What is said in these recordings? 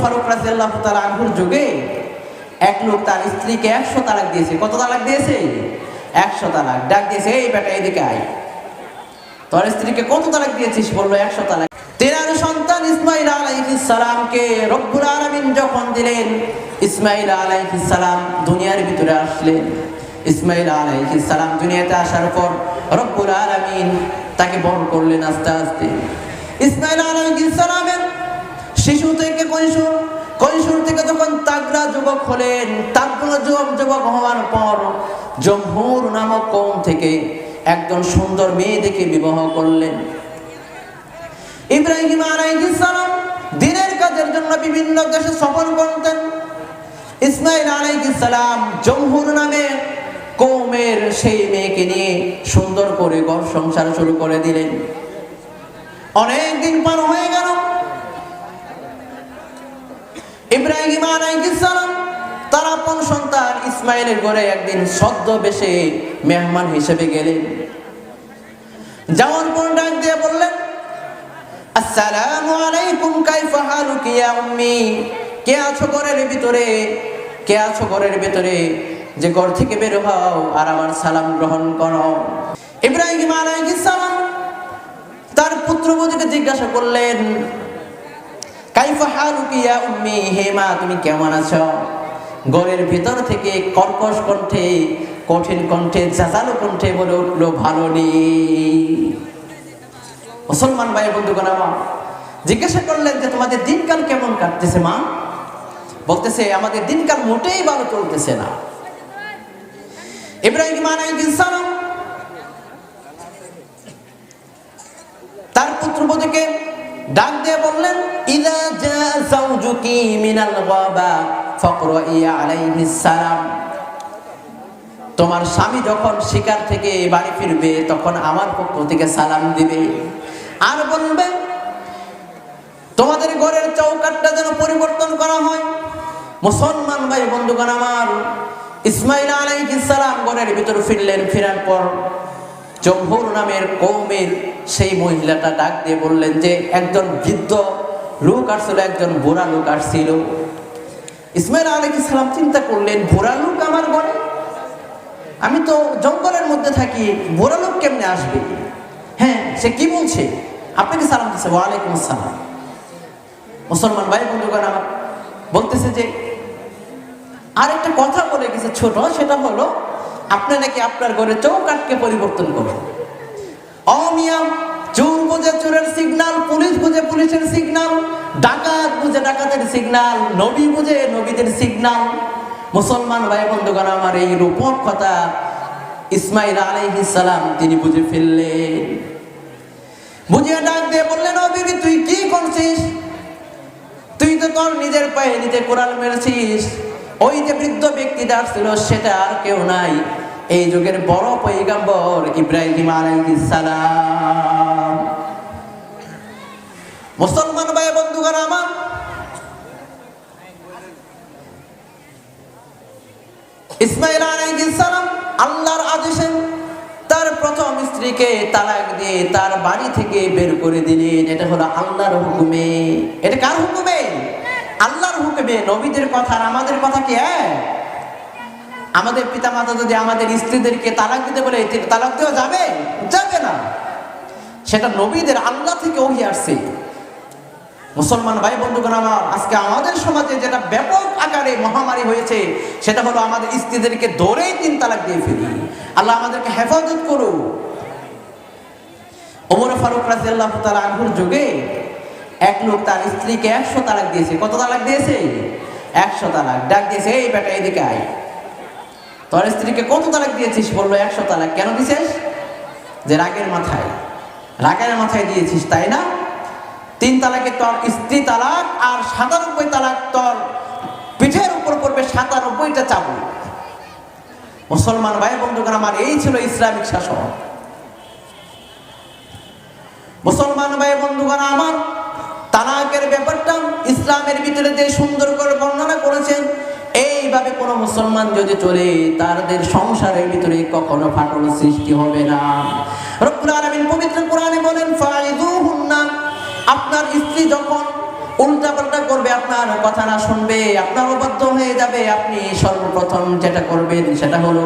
ফারুক রাজিয়াল্লাহ তাআলা আনহুর যুগে এক লোক তার স্ত্রীকে একশো তালাক দিয়েছে। কত তালাক দিয়েছে? একশো তালাক। ডাক দিয়েছে, এই বেটা, এদিকে আয়। তোর স্ত্রীকে কত তালাক দিয়েছিস? বলল, একশো তালাক। তেনার সন্তান ইসমাইল আলাইহিস সালামকে রব্বুল আলামিন যখন দিলেন, ইসমাইল আলাইহিস সালাম দুনিয়ার ভিতরে আসলেন। ইসমাইল আলাইহিস সালাম দুনিয়াতে আসার পর রব্বুল আলামিন তাকে বড় করলেন আস্তে আস্তে। ইসমাইল আলাইহিস সালামের শিশু থেকে কৈশোর কৈশোর থেকে যখন তাগড়া যুবক হলেন, তাগড়া যুবক যুবক হওয়ার পর জমহুর নামক কৌম থেকে একজন সুন্দর মেয়ে দেখে বিবাহ করলেন। ইব্রাহিম আলাইহিস সালাম দিনের কাজের জন্য বিভিন্ন দেশে সফর করতেন। ইসমাইল আলাইহিস সালাম জমহুর নামে কৌমের সেই মেয়েকে নিয়ে সুন্দর করে ঘর সংসার শুরু করে দিলেন। অনেক দিন পার হয়ে গেল ইব্রাহিম আলাইহিস সালাম, তার আপন সন্তান ঘরে একদিন মেহমান হিসেবে গেলেন। ডাক দিয়ে বললেন, আসসালামু আলাইকুম, কাইফা ইয়া উম্মি? কে আছো ঘরের ভিতরে? কে আছো ঘরের ভিতরে? যে ঘর থেকে বের হও আর আমার সালাম গ্রহণ করো। ইব্রাহিম আলাইহিস তার পুত্রবধূকে জিজ্ঞাসা করলেন কাইফা হালুকি ইয়া উম্মি, হে মা, তুমি কেমন আছো? ঘরের ভিতর থেকে কর্কশ কণ্ঠে, কঠিন কণ্ঠে জাজালো কণ্ঠে বলে উঠল, ভালো নেই মুসলমান ভাই, বন্ধুগণ আমার, জিজ্ঞাসা করলেন যে, তোমাদের দিনকাল কেমন কাটতেছে মা? বলতেছে, আমাদের দিনকাল মোটেই ভালো চলতেছে না। ইব্রাহিম তার পুত্রবধূকে ডাক দিয়ে বললেন, ইদা জা যাওজুকি মিনাল গাবা, ফাকরাই আলাইহিস সালাম। তোমার স্বামী যখন শিকার থেকে বাড়ি ফিরবে, তখন আমার পক্ষ থেকে সালাম দিবে। আর বলবে, তোমাদের ঘরের চৌকাটটা যেন পরিবর্তন করা হয়। মুসলমান ভাই বন্ধুগণ আমার, ইসমাইল আলাইহিস সালাম ঘরের ভিতর ফিরলেন, ফেরার পর জম্ভুর নামের কৌমের সেই মহিলাটা ডাক দিয়ে বললেন যে, একজন বৃদ্ধ লোক আসছিল, একজন বুড়া লোক আসছিল। ইসমাইল আলাইহিস সালাম চিন্তা করলেন, বুড়া লোক আমার ঘরে? আমি তো জঙ্গলের মধ্যে থাকি, বুড়া লোক কেমনে আসবে? হ্যাঁ সে কি বলছে? আপনাকে সালাম দিচ্ছে ওয়ালাইকুম আসসালাম। মুসলমান ভাই, বন্ধুগণ, আমার বলতেছে যে, আরেকটা কথা বলে গেছে ছোট, সেটা হলো আপনি নাকি আপনার ঘরে চৌকাটকে পরিবর্তন করবেন? অমিয়াম চোর বুঝে চোরের সিগনাল পুলিশ বুঝে পুলিশের সিগনাল ডাকাত বুঝে ডাকাতের সিগনাল নবী বুঝে নবীদের সিগনাল মুসলমান ভাই বন্ধুগণ, আমার এই রূপক কথা ইসমাইল আলাইহিস সালাম তিনি বুঝে ফেললেন। বুঝিয়ে ডাক দিয়ে বললেন বিবি, তুই কি করছিস? তুই তো তোর নিজের পায়ে নিজে কোরআন মেরেছিস। ওই যে বৃদ্ধ ব্যক্তিটা ছিল সেটা আর কেউ নাই। এই যুগের বড় পৈগম্বর ইব্রাহিম সালাম। মুসলমান ভাই, বন্ধুগণ আমার, ইসমাইল সালাম আল্লাহর আদেশে তার প্রথম স্ত্রীকে তালাক দিয়ে তার বাড়ি থেকে বের করে দিলেন। এটা হলো আল্লাহর হুকুমে। এটা কার হুকুমে? আল্লাহর হুকুমে নবীদের কথা আর আমাদের কথা কি এক? আমাদের পিতা মাতা যদি আমাদের স্ত্রীদেরকে তালাক দিতে বলে তালাক দেওয়া যাবে? যাবে না। সেটা নবীদের আল্লাহ থেকে ওহি আসছে। মুসলমান ভাই, বন্ধুগণ আমার, আজকে আমাদের সমাজে যেটা ব্যাপক আকারে মহামারী হয়েছে, সেটা হলো আমাদের স্ত্রীদেরকে ধরেই তিন তালাক দিয়ে ফেলি। আল্লাহ আমাদেরকে হেফাজত করুক। ওমর ফারুক রাজিয়াল্লাহ তাআলা আনহুর যুগে এক লোক তার স্ত্রীকে একশো তালাক দিয়েছে। কত তালাক দিয়েছে? একশো তালাক। ডাক দিয়েছে, এই বেটা, এদিকে আয়। তোর স্ত্রীকে কত তালাক দিয়েছিস? বলল, একশো তালাক। কেন দিছিস যে রাগের মাথায়। রাগের মাথায় দিয়েছিস, তাই না? তিন তালাকে তোর স্ত্রী তালাক আর সাতানব্বই তালাক তোর পিঠের উপর পড়বে সাতানব্বইটা চাবু মুসলমান ভাই, বন্ধুগণ, আমার এই ছিল ইসলামিক শাসন। মুসলমান ভাই, বন্ধুগণ, আমার তালাকের ব্যাপারটা ইসলামের ভিতরে যে সুন্দর করে বর্ণনা করেছেন। এইভাবে কোনো মুসলমান যদি চলে, তাদের সংসারের ভিতরে কখনো ফাটল সৃষ্টি হবে না। রব্বুল পবিত্র কোরআনে বলেন ফাইদুহুন্না আপনার স্ত্রী যখন উল্টা পাল্টা করবে, আপনার কথা না শুনবে, আপনার অবাধ্য হয়ে যাবে, আপনি সর্বপ্রথম যেটা করবেন সেটা হলো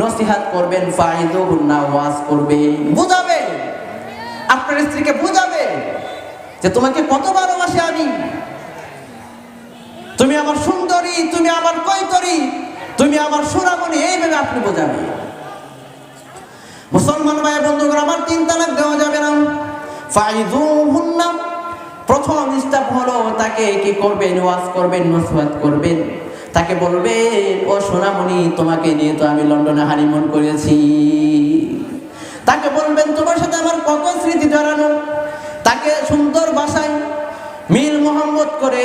নসিহাত করবেন ফাইদু হুন্না ওয়াজ করবেন। বুঝাবেন? আপনার স্ত্রীকে বুঝাবে যে তোমাকে কত ভালোবাসি আমি। তুমি আমার সুন্দরী, তুমি আমার কৈতরী, তুমি আমার সুরামণি, এইভাবে আপনি বোঝাবে। মুসলমান ভাই, বন্ধুগণ, আমার তিন তালাক দেওয়া যাবে না। প্রথম স্টাপ হলো তাকে কি করবেন, ওয়াজ করবেন, নসিহত করবেন। তাকে বলবেন ও সোনামণি, তোমাকে নিয়ে তো আমি লন্ডনে হানিমুন করেছি। তাকে বলবেন, তোমার সাথে আমার কত স্মৃতি জড়ানো? সুন্দর বাসায় মিল মোহাম্মদ করে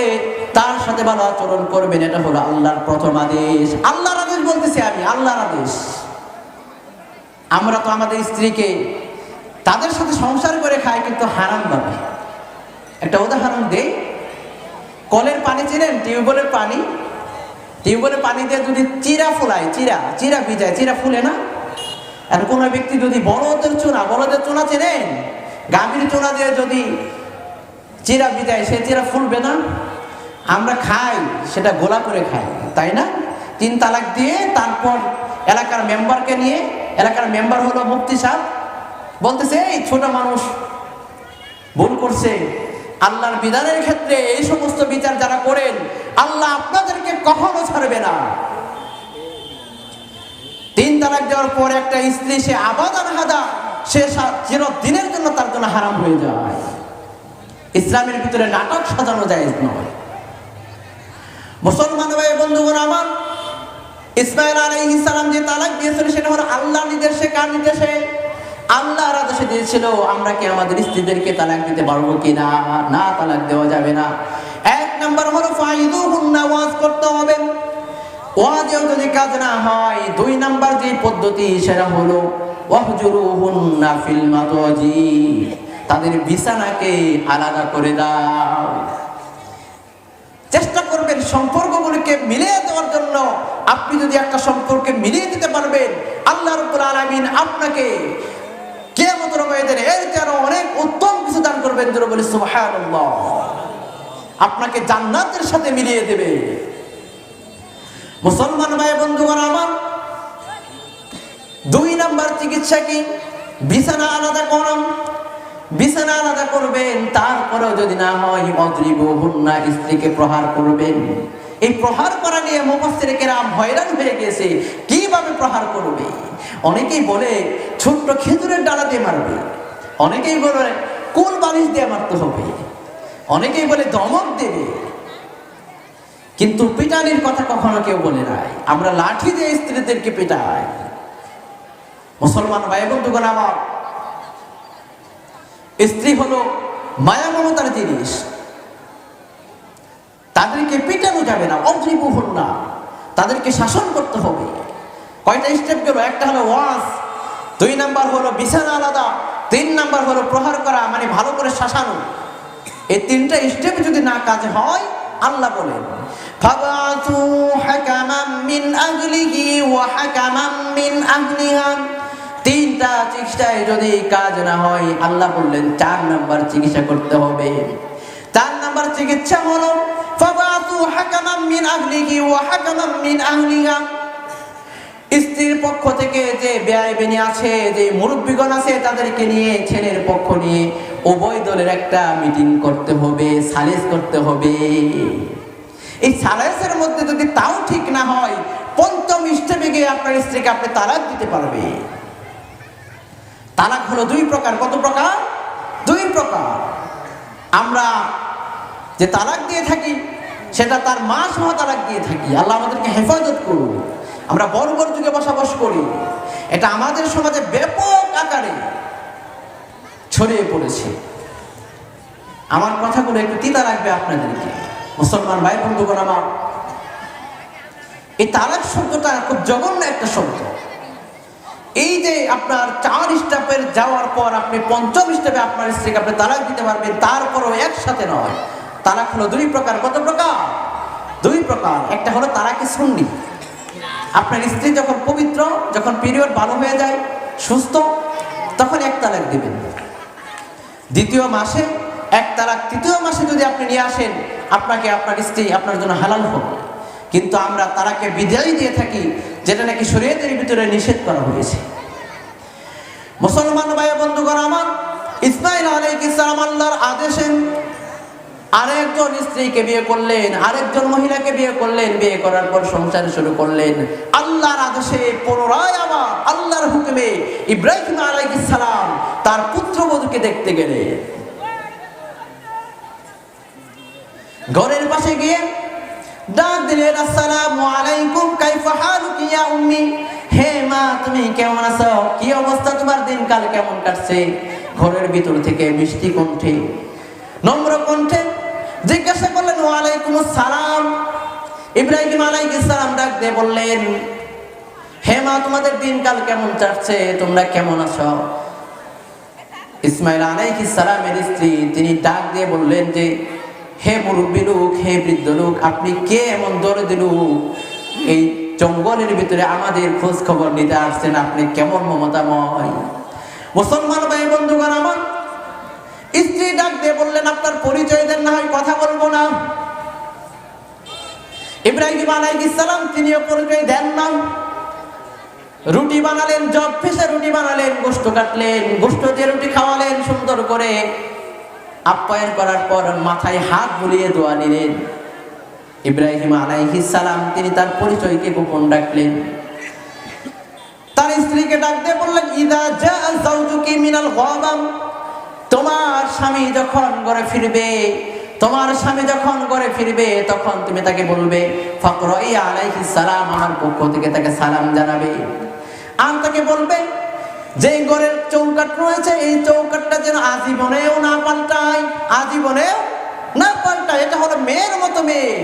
তার সাথে ভালো আচরণ করবেন, এটা হলো আল্লাহর প্রথম আদেশ। আল্লাহর আদেশ বলতেছি আমি, আল্লাহর আদেশ। আমরা তো আমাদের স্ত্রীকে তাদের সাথে সংসার করে খাই, কিন্তু হারাম ভাবে। একটা উদাহরণ দেই, কলের পানি চিনেন? টিউবওয়েলের পানি? টিউবওয়েলের পানি দিয়ে যদি চিরা ফুলায়, চিরা চিরা ভিজায়, চিরা ফুলে না? আর কোনো ব্যক্তি যদি বড়দের চুনা বড়দের চুনা চেনেন? গাভীর চুনা দিয়ে যদি চিরা বিদায়, সে চিরা ফুলবে না? আমরা খাই, সেটা গোলা করে খাই, তাই না? তিন তালাক দিয়ে তারপর এলাকার মেম্বারকে নিয়ে, এলাকার মেম্বার হলো মুফতি সাহেব। বলতেছে, এই ছোট মানুষ ভুল করছে। আল্লাহর বিধানের ক্ষেত্রে এই সমস্ত বিচার যারা করেন, আল্লাহ আপনাদেরকে কখনো ছাড়বে না। তিন তালাক দেওয়ার পর একটা স্ত্রী, সে আবাদান হাদা। সে চির দিনের জন্য তার জন্য হারাম হয়ে যায়। ইসলামের ভিতরে নাটক সাজানো যায় নয়। মুসলমান ভাই, বন্ধুগণ আমার, ইসমাইল আলাইহিস ইসলাম যে তালাক দিয়েছিল, সেটা হলো আল্লাহ নির্দেশে কার নির্দেশে? আল্লাহর আদেশে দিয়েছিল, আমরা কি আমাদের স্ত্রীদেরকে তালাক দিতে পারব কি না? না, তালাক দেওয়া যাবে না। এক নম্বর হলো ফাইদু হুন্না ওয়াজ করতে হবে। ওয়াজেও যদি কাজ না হয়, দুই নাম্বার যে পদ্ধতি, সেটা হলো ওয়াহজুরু হুন্না ফিল তাদের বিছানাকে আলাদা করে দাও। চেষ্টা করবেন সম্পর্কগুলিকে মিলিয়ে দেওয়ার জন্য। আপনি যদি একটা সম্পর্কে মিলিয়ে দিতে পারবেন, আল্লাহ রব্বুল আলামিন আপনাকে কিয়ামতের ময়দানে এর যেন অনেক উত্তম কিছু দান করবেন যেন বলি সুবহানাল্লাহ। আপনাকে জান্নাতের সাথে মিলিয়ে দেবে। মুসলমান ভাই, বন্ধুগণ, আমার দুই নাম্বার চিকিৎসা কি? বিছানা আলাদা করম বিছানা আলাদা করবেন, তারপরেও যদি না হয় অদ্রিব হুন্না স্ত্রীকে প্রহার করবেন। এই প্রহার করা নিয়ে মুফাসসির কেরাম হয়রান হয়ে গেছে কীভাবে প্রহার করবে? অনেকেই বলে, ছোট্ট খেজুরের ডালা দিয়ে মারবে। অনেকেই বলে কোন বালিশ দিয়ে মারতে হবে। অনেকেই বলে, দমক দেবে। কিন্তু পিটানির কথা কখনো কেউ বলে নাই। আমরা লাঠি দিয়ে স্ত্রীদেরকে পিটাই। মুসলমান ভাই বন্ধুগণ আমার। স্ত্রী হলো মায়া মমতার জিনিস। তাদেরকে পিটানো যাবে না অদ্রিপু হল না। তাদেরকে শাসন করতে হবে। কয়টা স্টেপ গেল? একটা হলো ওয়াজ, দুই নাম্বার হলো বিছানা আলাদা, তিন নাম্বার হলো প্রহার করা মানে ভালো করে শাসানো। এই তিনটা স্টেপ যদি না কাজ হয়, আল্লাহ বলেন, ফাবাতু হাকামান মিন আহলিহি ওয়া হাকামান মিন আহলিহা। তিনটা চিকিৎসায় যদি কাজ না হয়, আল্লাহ বললেন, চার নাম্বার চিকিৎসা করতে হবে। চার নাম্বার চিকিৎসা হলো স্ত্রীর পক্ষ থেকে যে ব্যয় আছে, যে মুরব্বীগণ আছে, তাদেরকে নিয়ে, ছেলের পক্ষ নিয়ে উভয় দলের একটা মিটিং করতে হবে, সালিস করতে হবে। এই সালিসের মধ্যে যদি তাও ঠিক না হয়, পঞ্চম গিয়ে আপনার স্ত্রীকে আপনি তালাক দিতে পারবে তালাক হলো দুই প্রকার। কত প্রকার? দুই প্রকার। আমরা যে তালাক দিয়ে থাকি, সেটা তার মা সহ তালাক দিয়ে থাকি। আল্লাহ আমাদেরকে হেফাজত করুন। আমরা বড় যুগে বসবাস করি। এটা আমাদের সমাজে ব্যাপক আকারে ছড়িয়ে পড়েছে। আমার কথাগুলো একটু তিতা রাখবে আপনাদেরকে। মুসলমান ভাই বন্ধুগণ আমার, এই তালাক শব্দটা খুব জঘন্য একটা শব্দ। এই যে আপনার চার স্টেপের যাওয়ার পর আপনি পঞ্চম স্টেপে আপনার স্ত্রীকে আপনি তালাক দিতে পারবেন, তারপরও একসাথে নয়। তালাক হলো দুই প্রকার। কত প্রকার? দুই প্রকার। একটা হলো তালাকে সুন্নি। আপনার স্ত্রী যখন পবিত্র, যখন পিরিয়ড ভালো হয়ে যায়, সুস্থ, তখন এক তালাক দিবেন। দ্বিতীয় মাসে, এক তালাক তৃতীয় মাসে যদি আপনি নিয়ে আসেন, আপনাকে আপনার স্ত্রী আপনার জন্য হালাল হবে। কিন্তু আমরা তারাকে বিদায় দিয়ে থাকি যেটা নাকি শরীয়তের ভিতরে নিষেধ করা হয়েছে। মুসলমান ভাই বন্ধুগণ, আমার ইসমাইল আলাইহিস সালাম আল্লাহর আদেশে আরেকজন স্ত্রীকে বিয়ে করলেন, আরেকজন মহিলাকে বিয়ে করলেন, বিয়ে করার পর সংসার শুরু করলেন। আল্লাহর আদেশে পুনরায় আবার আল্লাহর হুকুমে ইব্রাহিম আলাইহিস সালাম তার পুত্রবধূকে দেখতে গেলেন। ঘরের পাশে গিয়ে ডাক দিলেন, আসসালামু আলাইকুম, কাইফা কেমন কাটছে? ঘরের ভিতর থেকে মিষ্টি কণ্ঠে, নম্র কণ্ঠে জিজ্ঞাসা করলেন, ওয়ালাইকুম সালাম ইব্রাহিম আলাইহিস সালাম ডাক দিয়ে বললেন, হে মা, তোমাদের দিনকাল কেমন কাটছে তোমরা কেমন আছো? ইসমাইল আলাইহিস সালামের স্ত্রী, তিনি ডাক দিয়ে বললেন যে, হে মুরব্বী লোক, হে বৃদ্ধ লোক, আপনি কে এমন দরদি লোক? এই জঙ্গলের ভিতরে আমাদের খোঁজ খবর নিতে আসছেন, আপনি কেমন মমতাময়? মুসলমান ভাই, বন্ধুগণ, আমার স্ত্রী ডাক দিয়ে বললেন, আপনার পরিচয় দেন না হয় কথা বলব না। ইব্রাহিম আলাইহিস সালাম, তিনিও পরিচয় দেন না। রুটি বানালেন, জব ফেসে রুটি বানালেন, গোস্ত কাটলেন, গোস্ত দিয়ে রুটি খাওয়ালেন, সুন্দর করে আপ্যায়ন করার পর মাথায় হাত বুলিয়ে দোয়া নিলেন। ইব্রাহিম আলাইহিস সালাম, তিনি তার পরিচয়কে গোপন রাখলেন। তার স্ত্রীকে ডাক দিয়ে বললেন, ইদা জা জাওজুকি মিনাল গাদাম তোমার স্বামী যখন ঘরে ফিরবে, তোমার স্বামী যখন ঘরে ফিরবে, তখন তুমি তাকে বলবে, ফকরাই আলাইহিস সালাম আমার পক্ষ থেকে তাকে সালাম জানাবে। আর তাকে বলবে, যে ঘরের চৌকাট রয়েছে, এই চৌকাটটা যেন আজীবনেও না পাল্টায়, আজীবনেও না পাল্টায়। এটা হলো মেয়ের মতো মেয়ে।